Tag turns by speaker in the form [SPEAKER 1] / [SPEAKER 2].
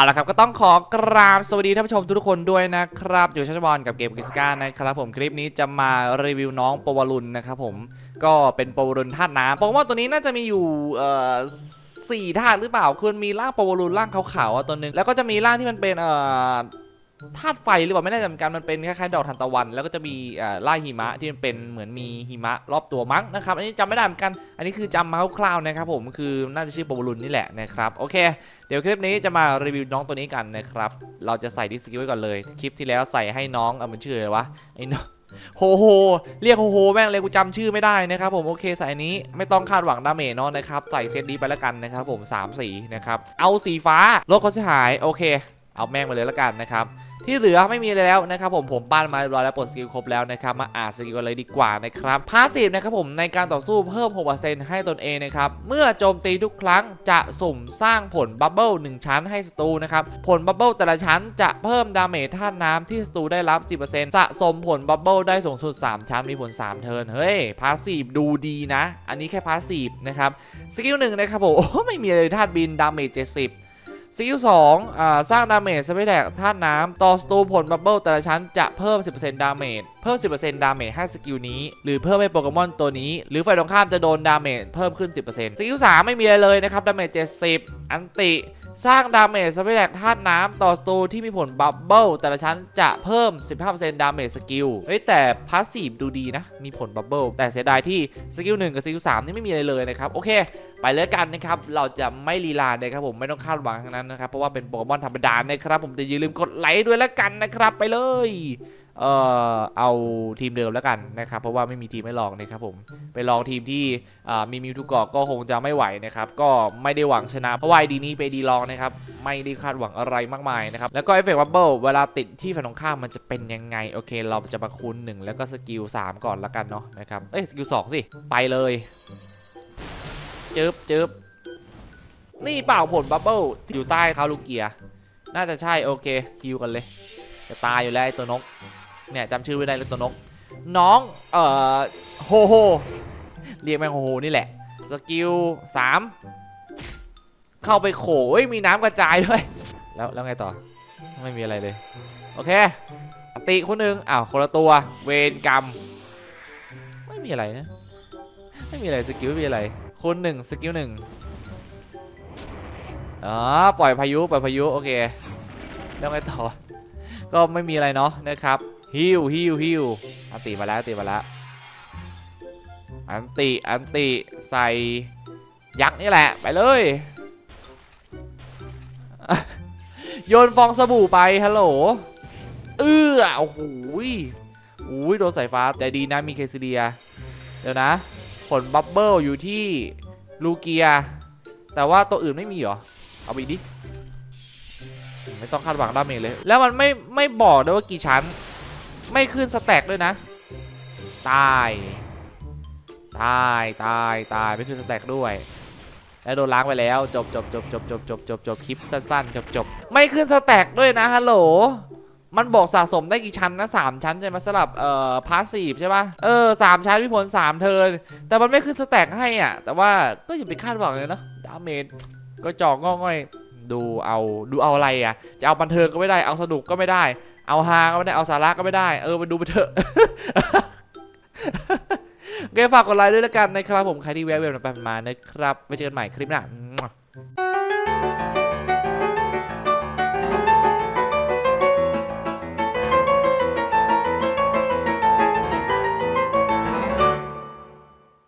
[SPEAKER 1] เอาละครับก็ต้องขอกราบสวัสดีท่านผู้ชมทุกคนด้วยนะครับ อยู่ชัชบอลกับเกมกิสกานะครับผมคลิปนี้จะมารีวิวน้องปวรุนนะครับผมก็เป็นปวรุนธาตุน้ำโปเกมอนตัวนี้น่าจะมีอยู่เอ่อสี่ธาตุหรือเปล่าคือมีร่างปวรุนร่างขาวๆอะตัวหนึงแล้วก็จะมีร่างที่มันเป็นเอ่อ ธาตุไฟหรือเปล่าไม่แน่ใจเหมือนกันมันเป็นคล้ายๆดอกทานตะวัน แล้วก็จะมีล่าหิมะที่มันเป็นเหมือนมีหิมะรอบตัวมั้งนะครับอันนี้จำไม่ได้เหมือนกัน อันนี้คือจำมาคร่าวๆนะครับผมคือน่าจะชื่อปวารุนนี่แหละนะครับโอเค เดี๋ยวคลิปนี้จะมารีวิวน้องตัวนี้กันนะครับเราจะใส่ดิสกิลไว้ก่อนเลย คลิปที่แล้วใส่ให้น้องเออมันชื่ออะไรวะไอ้น้องโฮโฮเรียกโฮโฮแม่งเลยกูจำชื่อไม่ได้นะครับผมโอเคใส่อันนี้ไม่ต้องคาดหวังดาเมจเนาะนะครับใส่เซตนี้ไปแล้วกันนะครับผม3สีนะครับเอาสีฟ้าลดความเสียหายโอเค เอาแม่งไปเลยแล้วกันนะครับ ที่เหลือไม่มีอะไรแล้วนะครับผมผมปั้นมาเรียบร้อยแล้วปลดสกิลครบแล้วนะครับมาอ่านสกิลกันเลยดีกว่านะครับพาสซีฟนะครับผมในการต่อสู้เพิ่ม 6%ให้ตนเองนะครับเมื่อโจมตีทุกครั้งจะสุ่มสร้างผลบับเบิล1ชั้นให้ศัตรูนะครับผลบับเบิลแต่ละชั้นจะเพิ่มดาเมจธาตุน้ำที่ศัตรูได้รับ 10%สะสมผลบับเบิลได้สูงสุด 3 ชั้นมีผล 3 เทิร์นเฮ้ยพาสซีฟดูดีนะ อันนี้แค่พาสซีฟนะครับสกิลหนึ่งนะครับผมโอ้ไม่มีเลยธาตุบินดาเมจ70 สกิล2อ่าสร้างดาเมจสเปซแดกธาน้ำต่อสตูผลบับเบิลแต่ละชั้นจะเพิ่ม 10%ดาเมจเพิ่ม 10%ดาเมจให้สกิลนี้ หรือเพิ่มให้โปเกมอนตัวนี้ หรือฝ่ายตรงข้ามจะโดนดาเมจเพิ่มขึ้น 10%สกิล3ไม่มีอะไรเลยนะครับดาเมจ70 อันติสร้างดาเมจสเปซแดกธาตุน้ำต่อสตูที่มีผลบับเบิลแต่ละชั้นจะเพิ่ม 15%ดาเมจสกิล เฮ้ย แต่พาสซีฟดูดีนะ มีผลบับเบิลแต่เสียดายที่สกิล1กับสกิล3นี่ไม่มีอะไรเลยนะครับ โอเค ไปเลยกันนะครับ เราจะไม่ลีลาเนะครับผมไม่ต้องคาดหวังทั้งนั้นนะครับ เพราะว่าเป็นโปเกมอนธรรมดานะครับ ผมจะอย่าลืมกดไลค์ด้วยแล้วกันนะครับ ไปเลย เอ่อเอาทีมเดิมแล้วกันนะครับ เพราะว่าไม่มีทีมให้ลองนะครับผมไปลองทีมที่อ่ามีมิวทูกอกก็คงจะไม่ไหวนะครับ ก็ไม่ได้หวังชนะเพราะว่าดีนี้ไปดีลองนะครับ ไม่ได้คาดหวังอะไรมากมายนะครับ แล้วก็เอฟเฟกต์บับเบิลเวลาติดที่ฝั่งตรงข้ามมันจะเป็นยังไงโอเค เราจะมาคูณหนึ่งแล้วก็สกิล3ก่อนละกันเนาะนะครับเอ้ยสกิลสองสิไปเลย จึ๊บจึ๊บนี่เปล่าผลบับเบิลอยู่ใต้เขาลูกเกียร์น่าจะใช่โอเคฮิวกันเลย จะตายอยู่แล้วไอ้ตัวนก เนี่ยจำชื่อไม่ได้เลยตัวนก น้องเอ่อโฮโฮเรียกแม่งโฮโฮนี่แหละ สกิลสามเข้าไปโขยมีน้ำกระจายด้วย แล้วแล้วไงต่อ ไม่มีอะไรเลย โอเคอติคนหนึ่งอ้าวคนละตัว เวนกรรม ไม่มีอะไรนะ ไม่มีอะไรสกิลไม่มีอะไร คนหนึ่งสกิลหนึ่งอ๋อปล่อยพายุปล่อยพายุโอเคแล้วไงต่อ ก็ไม่มีอะไรเนาะนะครับฮิวฮิวฮิวอันติมาแล้วอันติมาแล้วอันติอันติใส่ยักษ์นี่แหละ ไปเลย โยนฟองสบู่ไปฮัลโหลเอื้อโอ้โหยอุ้ยโดนสายฟ้าแต่ดีนะมีเคซิเดีย เดี๋ยวนะ ผลบับเบิลอยู่ที่ลูเกีย แต่ว่าตัวอื่นไม่มีเหรอ เอาไปดิ ไม่ต้องคาดหวังดาเมจเลย แล้วมันไม่ไม่บอกด้วยว่ากี่ชั้น ไม่ขึ้นสแต็กด้วยนะ ตาย ตาย ตาย ตาย ไม่ขึ้นสแต็กด้วย แล้วโดนล้างไปแล้ว จบจบจบจบจบจบจบจบคลิปสั้นๆ จบจบไม่ขึ้นสแต็กด้วยนะฮัลโหล มันบอกสะสมได้กี่ชั้นนะสามชั้นใช่ไหมสำหรับเอ่อพาสซีฟใช่ปะเออสามชั้นพี่ผลสามเทิร์นแต่มันไม่ขึ้นสแต็กให้อะ แต่ว่าก็อย่าไปคาดหวังเลยเนะดาเมจก็จอกงอง่อยดูเอาดูเอาอะไรอะ จะเอาบันเทิงก็ไม่ได้เอาสนุกก็ไม่ได้ เอาฮาก็ไม่ได้เอาสาระก็ไม่ได้ เออมาดูไปเถอะโอเคฝากกดไลค์ด้วยแล้วกันนะครับผมใครที่แวะเวียนมานะครับไว้เจอกันใหม่คลิปหน้า